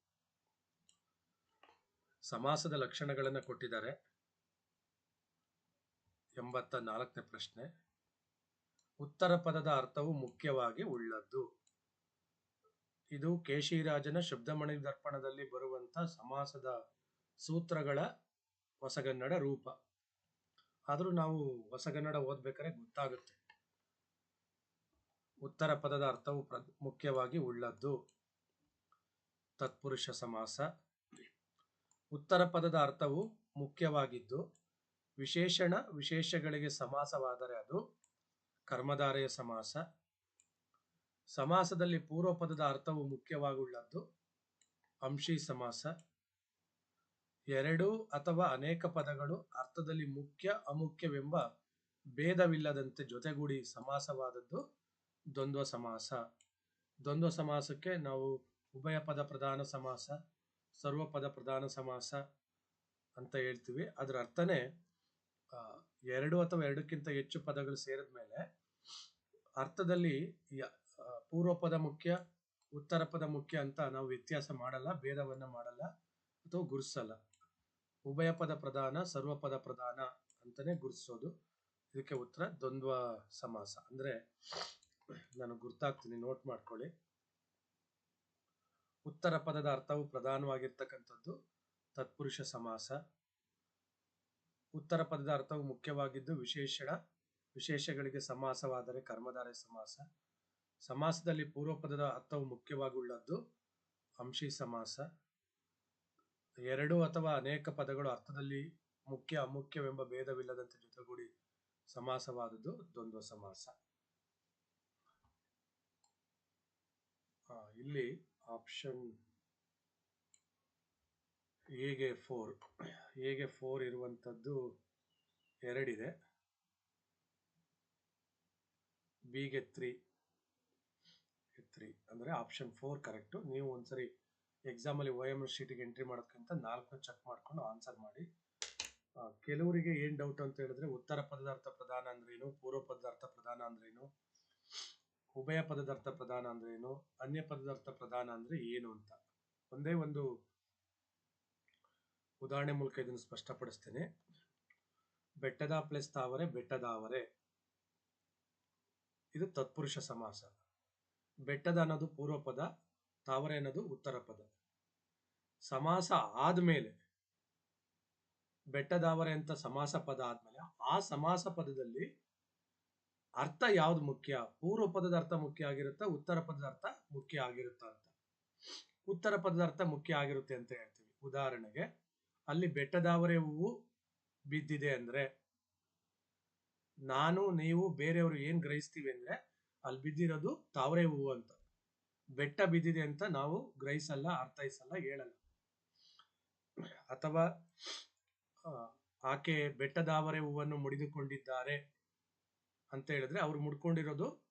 ಸಮಾಸದ ಲಕ್ಷಣಗಳನ್ನು ಕೊಟ್ಟಿದ್ದಾರೆ. ಎಂಬತ್ತ ನಾಲ್ಕನೇ ಪ್ರಶ್ನೆ. ಉತ್ತರ ಪದದ ಅರ್ಥವು ಮುಖ್ಯವಾಗಿ ಉಳ್ಳದ್ದು. ಇದು ಕೇಶಿರಾಜನ ಶಬ್ದಮಣಿ ದರ್ಪಣದಲ್ಲಿ ಬರುವಂತ ಸಮಾಸದ ಸೂತ್ರಗಳ ಹೊಸಗನ್ನಡ ರೂಪ. ಆದರೂ ನಾವು ಹೊಸಗನ್ನಡ ಓದ್ಬೇಕಾದ್ರೆ ಗೊತ್ತಾಗುತ್ತೆ. ಉತ್ತರ ಪದದ ಅರ್ಥವು ಮುಖ್ಯವಾಗಿ ಉಳ್ಳದ್ದು. ತತ್ಪುರುಷ ಸಮಾಸ. ಉತ್ತರ ಪದದ ಅರ್ಥವು ಮುಖ್ಯವಾಗಿದ್ದು, ವಿಶೇಷಣ ವಿಶೇಷಗಳಿಗೆ ಸಮಾಸವಾದರೆ ಅದು ಕರ್ಮಧಾರೆಯ ಸಮಾಸ. ಸಮಾಸದಲ್ಲಿ ಪೂರ್ವ ಪದದ ಅರ್ಥವು ಮುಖ್ಯವಾಗುಳ್ಳದ್ದು ಅಂಶಿ ಸಮಾಸ. ಎರಡು ಅಥವಾ ಅನೇಕ ಪದಗಳು ಅರ್ಥದಲ್ಲಿ ಮುಖ್ಯ, ಅಮುಖ್ಯವೆಂಬ ಭೇದವಿಲ್ಲದಂತೆ ಜೊತೆಗೂಡಿ ಸಮಾಸವಾದದ್ದು ದ್ವಂದ್ವ ಸಮಾಸ. ದ್ವಂದ್ವ ಸಮಾಸಕ್ಕೆ ನಾವು ಉಭಯ ಪದ ಪ್ರಧಾನ ಸಮಾಸ ಸರ್ವಪದ ಪ್ರಧಾನ ಸಮಾಸ ಅಂತ ಹೇಳ್ತೀವಿ. ಅದರ ಅರ್ಥನೇ ಎರಡು ಅಥವಾ ಎರಡಕ್ಕಿಂತ ಹೆಚ್ಚು ಪದಗಳು ಸೇರಿದ ಮೇಲೆ ಅರ್ಥದಲ್ಲಿ ಪೂರ್ವ ಪದ ಮುಖ್ಯ, ಉತ್ತರ ಪದ ಮುಖ್ಯ ಅಂತ ನಾವು ವ್ಯತ್ಯಾಸ ಮಾಡಲ್ಲ, ಭೇದವನ್ನು ಮಾಡಲ್ಲ ಅಥವಾ ಗುರುಸಲ್ಲ ಉಭಯ ಪದ ಪ್ರಧಾನ ಸರ್ವಪದ ಪ್ರಧಾನ ಅಂತಾನೆ ಗುರುತಿಸೋದು. ಇದಕ್ಕೆ ಉತ್ತರ ದ್ವಂದ್ವ ಸಮಾಸ. ಅಂದ್ರೆ ನಾನು ಗುರ್ತಾಗ್ತೀನಿ ನೋಟ್ ಮಾಡ್ಕೊಳ್ಳಿ. ಉತ್ತರ ಪದದ ಅರ್ಥವು ಪ್ರಧಾನವಾಗಿರ್ತಕ್ಕಂಥದ್ದು, ತತ್ಪುರುಷ ಸಮಾಸ. ಉತ್ತರ ಪದದ ಅರ್ಥವು ಮುಖ್ಯವಾಗಿದ್ದು ವಿಶೇಷಣ, ವಿಶೇಷಗಳಿಗೆ ಸಮಾಸವಾದರೆ ಕರ್ಮಧಾರೆ ಸಮಾಸ. ಸಮಾಸದಲ್ಲಿ ಪೂರ್ವ ಪದದ ಅರ್ಥವು ಮುಖ್ಯವಾಗುಳ್ಳದ್ದು ಅಂಶಿ ಸಮಾಸ. ಎರಡು ಅಥವಾ ಅನೇಕ ಪದಗಳು ಅರ್ಥದಲ್ಲಿ ಮುಖ್ಯ, ಅಮುಖ್ಯವೆಂಬ ಭೇದವಿಲ್ಲದಂತೆ ಜೊತೆಗೂಡಿ ಸಮಾಸವಾದದ್ದು ದ್ವಂದ್ವ ಸಮಾಸ ಆ, ಇಲ್ಲಿ ಆಪ್ಷನ್ ಎಗೆ ಫೋರ್ ಎಗೆ ಫೋರ್ ಇರುವಂಥದ್ದು ಎರಡಿದೆ. ಬಿಗೆ ತ್ರೀ ತ್ರೀ ಅಂದರೆ ಆಪ್ಷನ್ ಫೋರ್ ಕರೆಕ್ಟು ನೀವು ಒಂದ್ಸರಿ ಎಕ್ಸಾಮಲ್ಲಿ ಒ ಎಂ ಶೀಟಿಗೆ ಎಂಟ್ರಿ ಮಾಡೋದಕ್ಕಿಂತ ನಾಲ್ಕು ಚೆಕ್ ಮಾಡ್ಕೊಂಡು ಆನ್ಸರ್ ಮಾಡಿ. ಕೆಲವರಿಗೆ ಏನು ಡೌಟ್ ಅಂತ ಹೇಳಿದ್ರೆ ಉತ್ತರ ಪದಾರ್ಥ ಪ್ರಧಾನ ಅಂದ್ರೇನು ಪೂರ್ವ ಪದಾರ್ಥ ಪ್ರಧಾನ ಅಂದ್ರೇನು ಉಭಯ ಪದದರ್ಥ ಪ್ರಧಾನ ಅಂದ್ರೆ ಏನು? ಅನ್ಯ ಪದದರ್ಥ ಪ್ರಧಾನ ಅಂದ್ರೆ ಏನು ಅಂತ. ಒಂದೇ ಒಂದು ಉದಾಹರಣೆ ಮೂಲಕ ಇದನ್ನು ಸ್ಪಷ್ಟಪಡಿಸ್ತೇನೆ. ಬೆಟ್ಟದ ಪ್ಲಸ್ ತಾವರೆ ಬೆಟ್ಟದಾವರೆ ಇದು ತತ್ಪುರುಷ ಸಮಾಸ. ಬೆಟ್ಟದ ಅನ್ನೋದು ಪೂರ್ವ ಪದ, ತಾವರೆ ಅನ್ನೋದು ಉತ್ತರ ಪದ. ಸಮಾಸ ಆದ್ಮೇಲೆ ಬೆಟ್ಟದಾವರೆ ಅಂತ ಸಮಾಸ ಪದ ಆದ್ಮೇಲೆ ಆ ಸಮಾಸ ಪದದಲ್ಲಿ ಅರ್ಥ ಯಾವ್ದು ಮುಖ್ಯ? ಪೂರ್ವ ಪದದ ಅರ್ಥ ಮುಖ್ಯ ಆಗಿರುತ್ತಾ, ಉತ್ತರ ಪದದ ಅರ್ಥ ಮುಖ್ಯ ಆಗಿರುತ್ತಾ ಅಂತ? ಉತ್ತರ ಪದದ ಅರ್ಥ ಮುಖ್ಯ ಆಗಿರುತ್ತೆ ಅಂತ ಹೇಳ್ತೀವಿ. ಉದಾಹರಣೆಗೆ, ಅಲ್ಲಿ ಬೆಟ್ಟದಾವರೆ ಹೂವು ಬಿದ್ದಿದೆ ಅಂದ್ರೆ, ನಾನು, ನೀವು, ಬೇರೆಯವರು ಏನ್ ಗ್ರಹಿಸ್ತೀವಿ ಅಂದ್ರೆ, ಅಲ್ಲಿ ಬಿದ್ದಿರೋದು ತಾವರೆ ಹೂವು ಅಂತ. ಬೆಟ್ಟ ಬಿದ್ದಿದೆ ಅಂತ ನಾವು ಗ್ರಹಿಸಲ್ಲ, ಅರ್ಥೈಸಲ್ಲ, ಹೇಳಲ್ಲ. ಅಥವಾ ಆಕೆ ಬೆಟ್ಟದಾವರೆ ಹೂವನ್ನು ಮುಡಿದುಕೊಂಡಿದ್ದಾರೆ ಅಂತ ಹೇಳಿದ್ರೆ ಅವ್ರು ಮುಡ್ಕೊಂಡಿರೋದು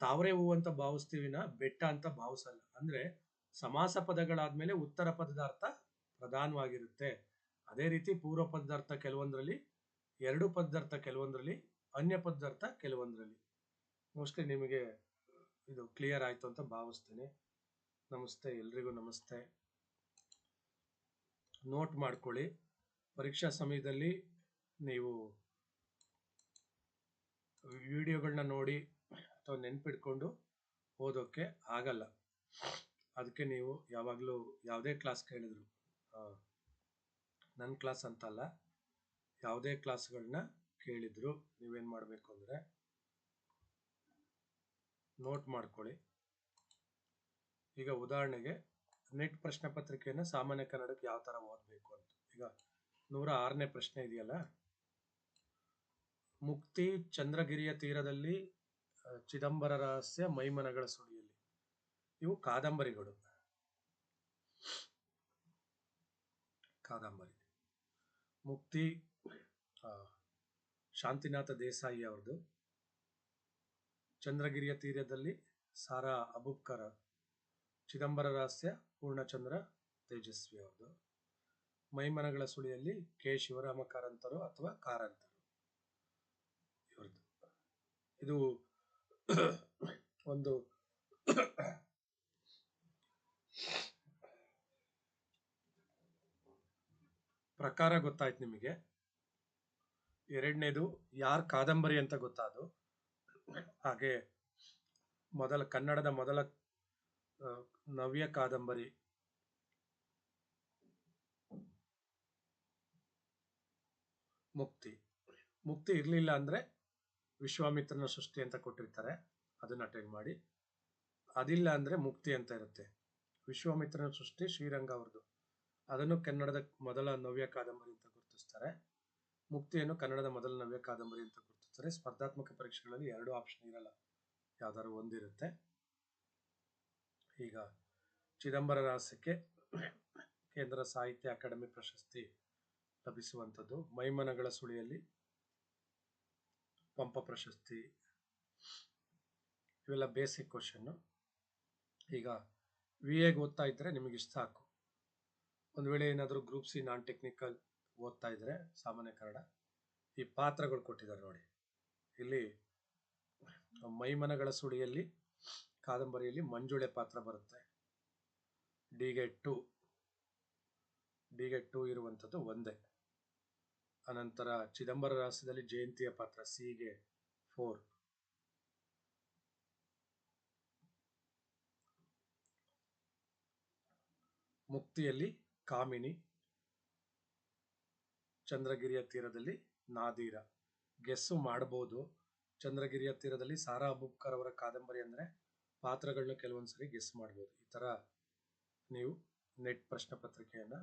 ತಾವರೆ ಹೂವು ಅಂತ ಭಾವಿಸ್ತೀವಿನ ಬೆಟ್ಟ ಅಂತ ಭಾವಿಸಲ್ಲ. ಅಂದ್ರೆ ಸಮಾಸ ಪದಗಳಾದ್ಮೇಲೆ ಉತ್ತರ ಪದದ ಅರ್ಥ ಪ್ರಧಾನವಾಗಿರುತ್ತೆ. ಅದೇ ರೀತಿ ಪೂರ್ವ ಪದದ ಅರ್ಥ ಕೆಲವೊಂದರಲ್ಲಿ, ಎರಡು ಪದದ ಅರ್ಥ ಕೆಲವೊಂದರಲ್ಲಿ, ಅನ್ಯ ಪದದ ಅರ್ಥ ಕೆಲವೊಂದರಲ್ಲಿ. ಮೋಸ್ಟ್ಲಿ ನಿಮಗೆ ಇದು ಕ್ಲಿಯರ್ ಆಯ್ತು ಅಂತ ಭಾವಿಸ್ತೇನೆ. ನಮಸ್ತೆ, ಎಲ್ರಿಗೂ ನಮಸ್ತೆ. ನೋಟ್ ಮಾಡ್ಕೊಳ್ಳಿ, ಪರೀಕ್ಷಾ ಸಮಯದಲ್ಲಿ ನೀವು ವಿಡಿಯೋಗಳನ್ನ ನೋಡಿ ಅಥವಾ ನೆನ್ಪಿಟ್ಕೊಂಡು ಓದೋಕ್ಕೆ ಆಗಲ್ಲ. ಅದಕ್ಕೆ ನೀವು ಯಾವಾಗಲೂ ಯಾವುದೇ ಕ್ಲಾಸ್ ಕೇಳಿದ್ರು ನನ್ನ ಕ್ಲಾಸ್ ಅಂತಲ್ಲ, ಯಾವುದೇ ಕ್ಲಾಸ್ಗಳನ್ನ ಕೇಳಿದ್ರು, ನೀವೇನು ಮಾಡಬೇಕು ಅಂದರೆ ನೋಟ್ ಮಾಡ್ಕೊಳ್ಳಿ. ಈಗ ಉದಾಹರಣೆಗೆ ನೆಟ್ ಪ್ರಶ್ನೆ ಪತ್ರಿಕೆಯನ್ನು ಸಾಮಾನ್ಯ ಕನ್ನಡಕ್ಕೆ ಯಾವ ಥರ ಓದಬೇಕು ಅಂತ. ಈಗ ನೂರ ಆರನೇ ಪ್ರಶ್ನೆ ಇದೆಯಲ್ಲ? ಮುಕ್ತಿ ಚಂದ್ರಗಿರಿಯ ತೀರದಲ್ಲಿ ಚಿದಂಬರ ರಹಸ್ಯ ಮೈಮನಗಳ ಸುಳಿಯಲ್ಲಿ. ಇವು ಕಾದಂಬರಿಗಳು. ಕಾದಂಬರಿ. ಮುಕ್ತಿ ಶಾಂತಿನಾಥ ದೇಸಾಯಿ ಅವ್ರದ್ದು ಚಂದ್ರಗಿರಿಯ ತೀರದಲ್ಲಿ ಸಾರಾ ಅಬುಬ್ಕರ್, ಚಿದಂಬರ ರಹಸ್ಯ ಪೂರ್ಣಚಂದ್ರ ತೇಜಸ್ವಿ ಅವ್ರದ್ದು ಮೈಮನಗಳ ಸುಳಿಯಲ್ಲಿ ಕೆ ಶಿವರಾಮ ಕಾರಂತರು ಅಥವಾ ಕಾರಂತರು. ಇದು ಒಂದು ಪ್ರಕಾರ ಗೊತ್ತಾಯ್ತು ನಿಮಗೆ. ಎರಡನೇದು, ಯಾರ್ ಕಾದಂಬರಿ ಅಂತ ಗೊತ್ತಾದು ಹಾಗೆ ಮೊದಲ ಕನ್ನಡದ ಮೊದಲ ನವ್ಯ ಕಾದಂಬರಿ. ಮುಕ್ತಿ. ಮುಕ್ತಿ ಇರಲಿಲ್ಲ ಅಂದ್ರೆ ವಿಶ್ವಾಮಿತ್ರನ ಸೃಷ್ಟಿ ಅಂತ ಕೊಟ್ಟಿರ್ತಾರೆ. ಅದನ್ನ ಅಟೆಂಡ್ ಮಾಡಿ. ಅದಿಲ್ಲ ಅಂದ್ರೆ ಮುಕ್ತಿ ಅಂತ ಇರುತ್ತೆ. ವಿಶ್ವಾಮಿತ್ರನ ಸೃಷ್ಟಿ ಶ್ರೀರಂಗ ಅವ್ರದ್ದು ಅದನ್ನು ಕನ್ನಡದ ಮೊದಲ ನವ್ಯ ಕಾದಂಬರಿ ಅಂತ ಗುರುತಿಸ್ತಾರೆ. ಮುಕ್ತಿಯನ್ನು ಕನ್ನಡದ ಮೊದಲ ನವ್ಯ ಕಾದಂಬರಿ ಅಂತ ಗುರುತಿಸ್ತಾರೆ. ಸ್ಪರ್ಧಾತ್ಮಕ ಪರೀಕ್ಷೆಗಳಲ್ಲಿ ಎರಡು ಆಪ್ಷನ್ ಇರಲ್ಲ. ಯಾವ್ದಾದ್ರು ಒಂದಿರುತ್ತೆ. ಈಗ ಚಿದಂಬರ ರಹಸ್ಯಕ್ಕೆ ಕೇಂದ್ರ ಸಾಹಿತ್ಯ ಅಕಾಡೆಮಿ ಪ್ರಶಸ್ತಿ ಲಭಿಸುವಂಥದ್ದು ಮೈಮನಗಳ ಸುಳಿಯಲ್ಲಿ ಪಂಪ ಪ್ರಶಸ್ತಿ. ಇವೆಲ್ಲ ಬೇಸಿಕ್ ಕ್ವಶನ್ನು ಈಗ ವಿ ಎಗೆ ಓದ್ತಾ ಇದ್ದರೆ ನಿಮಗೆ ಇಷ್ಟ ಸಾಕು. ಒಂದು ವೇಳೆ ಏನಾದರೂ ಗ್ರೂಪ್ ಸಿ ನಾನ್ ಟೆಕ್ನಿಕಲ್ ಓದ್ತಾ ಇದ್ದರೆ ಸಾಮಾನ್ಯ ಕನ್ನಡ, ಈ ಪಾತ್ರಗಳು ಕೊಟ್ಟಿದ್ದಾರೆ ನೋಡಿ. ಇಲ್ಲಿ, ಮೈಮನಗಳ ಸುಳಿಯಲ್ಲಿ, ಕಾದಂಬರಿಯಲ್ಲಿ ಮಂಜುಳೆ ಪಾತ್ರ ಬರುತ್ತೆ. ಡಿಗೆ ಟು ಡಿಗೆ ಟು ಇರುವಂಥದ್ದು ಒಂದೇ. ಅನಂತರ ಚಿದಂಬರ ರಹಸ್ಯದಲ್ಲಿ ಜಯಂತಿಯ ಪಾತ್ರ, ಸಿಗೆ ಫೋರ್. ಮುಕ್ತಿಯಲ್ಲಿ ಕಾಮಿನಿ, ಚಂದ್ರಗಿರಿಯ ತೀರದಲ್ಲಿ ನಾದೀರ. ಗೆಸ್ಸು ಮಾಡಬಹುದು ಚಂದ್ರಗಿರಿಯ ತೀರದಲ್ಲಿ ಸಾರಾ ಅಬುಬ್ಕರ್ ಅವರ ಕಾದಂಬರಿ ಅಂದ್ರೆ ಪಾತ್ರಗಳನ್ನ ಕೆಲವೊಂದ್ಸರಿ ಗೆಸ್ ಮಾಡ್ಬೋದು. ಈ ಥರ ನೀವು ನೆಟ್ ಪ್ರಶ್ನೆ ಪತ್ರಿಕೆಯನ್ನ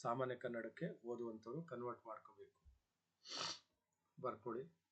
ಸಾಮಾನ್ಯ ಕನ್ನಡಕ್ಕೆ ಓದುವಂಥವ್ರು ಕನ್ವರ್ಟ್ ಮಾಡ್ಕೋಬೇಕು. ಬರ್ಕೊಳ್ಳಿ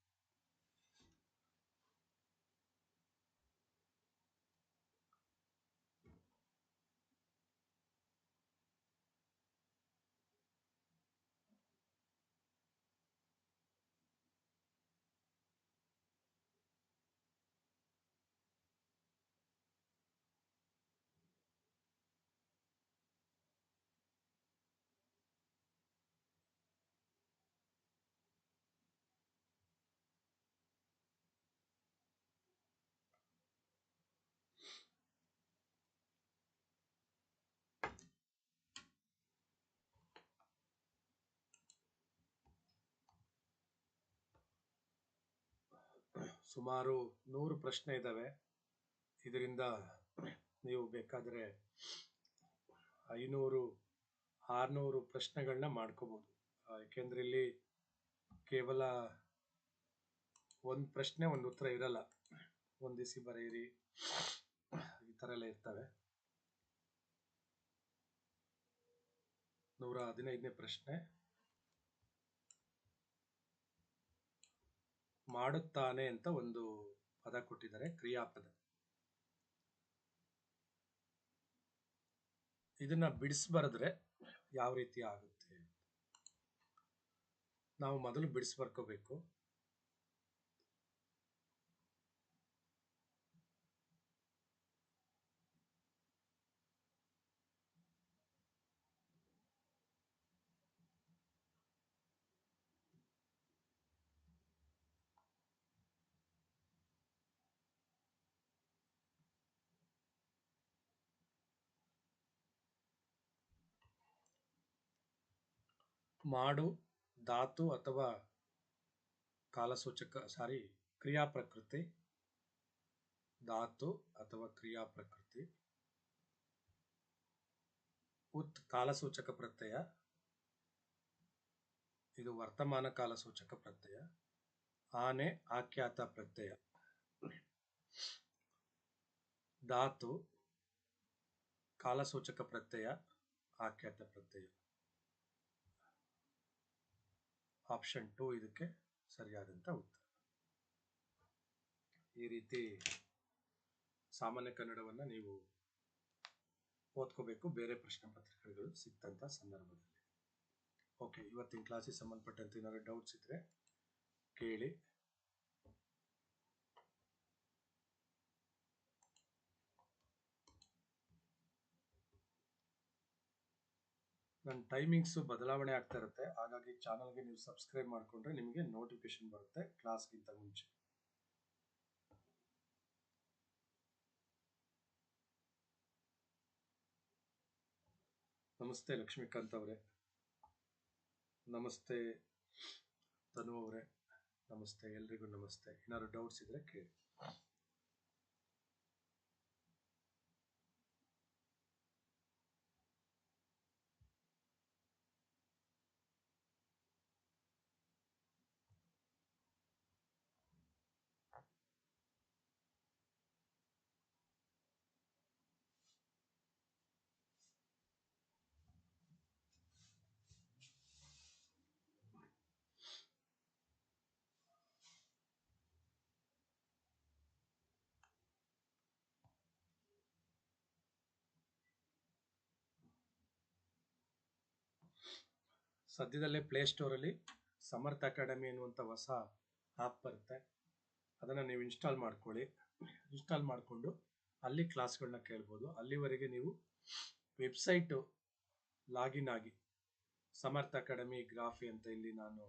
ಸುಮಾರು ನೂರು ಪ್ರಶ್ನೆ ಇದ್ದಾವೆ ಇದರಿಂದ ನೀವು ಬೇಕಾದರೆ ಐನೂರು, ಆರ್ನೂರು ಪ್ರಶ್ನೆಗಳನ್ನ ಮಾಡ್ಕೋಬೋದು. ಯಾಕೆಂದ್ರೆ ಇಲ್ಲಿ ಕೇವಲ ಒಂದು ಪ್ರಶ್ನೆ, ಒಂದು ಉತ್ತರ ಇರಲ್ಲ. ಹೊಂದಿಸಿ ಬರೆಯಿರಿ. ಈ ಥರ ಎಲ್ಲ ಇರ್ತವೆ. ನೂರ ಹದಿನೈದನೇ ಪ್ರಶ್ನೆ. ಮಾಡುತ್ತಾನೆ ಅಂತ ಒಂದು ಪದ ಕೊಟ್ಟಿದ್ದಾರೆ ಕ್ರಿಯಾಪದ. ಇದನ್ನ ಬಿಡಿಸ್ಬಾರದ್ರೆ ಯಾವ ರೀತಿ ಆಗುತ್ತೆ? ನಾವು ಮೊದಲು ಬಿಡಿಸಿ ಮಾಡು, ಧಾತು ಅಥವಾ ಕಾಲಸೂಚಕ, ಸಾರಿ ಕ್ರಿಯಾ ಪ್ರಕೃತಿ ಧಾತು ಅಥವಾ ಕ್ರಿಯಾ ಪ್ರಕೃತಿ ಉತ್ ಕಾಲಸೂಚಕ ಪ್ರತ್ಯಯ. ಇದು ವರ್ತಮಾನ ಕಾಲಸೂಚಕ ಪ್ರತ್ಯಯ. ಆನೆ ಆಖ್ಯಾತ ಪ್ರತ್ಯಯ. ಧಾತು ಕಾಲಸೂಚಕ ಪ್ರತ್ಯಯ, ಆಖ್ಯಾತ ಪ್ರತ್ಯಯ. ಆಪ್ಷನ್ ಟು ಇದಕ್ಕೆ ಸರಿಯಾದಂತ ಉತ್ತರ. ಈ ರೀತಿ ಸಾಮಾನ್ಯ ಕನ್ನಡವನ್ನು ನೀವು ಓದ್ಕೋಬೇಕು. ಬೇರೆ ಪ್ರಶ್ನೆ ಪತ್ರಿಕೆಗಳು ಸಿಕ್ತಂಥ ಸಂದರ್ಭದಲ್ಲಿ. ಓಕೆ ಇವತ್ತಿನ ಕ್ಲಾಸಿಗೆ ಸಂಬಂಧಪಟ್ಟಂತೆ ಏನಾದ್ರು ಡೌಟ್ಸ್ ಇದ್ರೆ ಕೇಳಿ. ನನ್ನ ಟೈಮಿಂಗ್ಸು ಬದಲಾವಣೆ ಆಗ್ತಾ ಇರುತ್ತೆ. ಹಾಗಾಗಿ ಚಾನಲ್ಗೆ ನೀವು ಸಬ್ಸ್ಕ್ರೈಬ್ ಮಾಡಿಕೊಂಡ್ರೆ ನಿಮಗೆ ನೋಟಿಫಿಕೇಶನ್ ಬರುತ್ತೆ ಕ್ಲಾಸ್ಗಿಂತ ಮುಂಚೆ. ನಮಸ್ತೆ ಲಕ್ಷ್ಮೀಕಾಂತ್ ಅವರೇ. ನಮಸ್ತೆ ತನು ಅವರೇ. ನಮಸ್ತೆ ಎಲ್ರಿಗೂ ನಮಸ್ತೆ. ಏನಾದ್ರು ಡೌಟ್ಸ್ ಇದ್ರೆ ಕೇಳಿ. ಸದ್ಯದಲ್ಲೇ ಪ್ಲೇ ಪ್ಲೇಸ್ಟೋರಲ್ಲಿ ಸಮರ್ಥ ಅಕಾಡೆಮಿ ಅನ್ನುವಂಥ ಹೊಸ ಆ್ಯಪ್ ಬರುತ್ತೆ. ಅದನ್ನು ನೀವು ಇನ್ಸ್ಟಾಲ್ ಮಾಡ್ಕೊಳ್ಳಿ. ಇನ್ಸ್ಟಾಲ್ ಮಾಡಿಕೊಂಡು ಅಲ್ಲಿ ಕ್ಲಾಸ್ಗಳನ್ನ ಕೇಳ್ಬೋದು. ಅಲ್ಲಿವರೆಗೆ ನೀವು ವೆಬ್ಸೈಟು ಲಾಗಿನ್ ಆಗಿ ಸಮರ್ಥ ಅಕಾಡೆಮಿ ಗ್ರಾಫಿ ಅಂತ ಇಲ್ಲಿ ನಾನು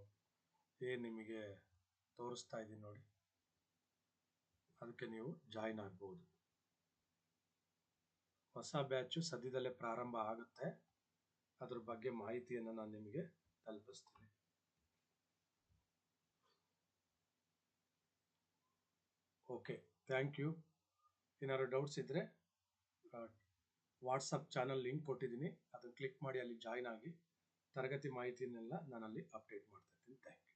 ಏನು ನಿಮಗೆ ತೋರಿಸ್ತಾ ಇದ್ದೀನಿ ನೋಡಿ. ಅದಕ್ಕೆ ನೀವು ಜಾಯಿನ್ ಆಗ್ಬೋದು. ಹೊಸ ಬ್ಯಾಚು ಸದ್ಯದಲ್ಲೇ ಪ್ರಾರಂಭ ಆಗುತ್ತೆ. ಅದ್ರ ಬಗ್ಗೆ ಮಾಹಿತಿಯನ್ನು ನಾನು ನಿಮಗೆ ತಲುಪಿಸ್ತೀನಿ. ಓಕೆ ಥ್ಯಾಂಕ್ ಯು ಏನಾದ್ರು ಡೌಟ್ಸ್ ಇದ್ದರೆ ವಾಟ್ಸಪ್ ಚಾನಲ್ ಲಿಂಕ್ ಕೊಟ್ಟಿದ್ದೀನಿ. ಅದನ್ನು ಕ್ಲಿಕ್ ಮಾಡಿ ಅಲ್ಲಿ ಜಾಯ್ನ್ ಆಗಿ ತರಗತಿ ಮಾಹಿತಿಯನ್ನೆಲ್ಲ ನಾನು ಅಲ್ಲಿ ಅಪ್ಡೇಟ್ ಮಾಡ್ತಾ ಇರ್ತೀನಿ. Thank you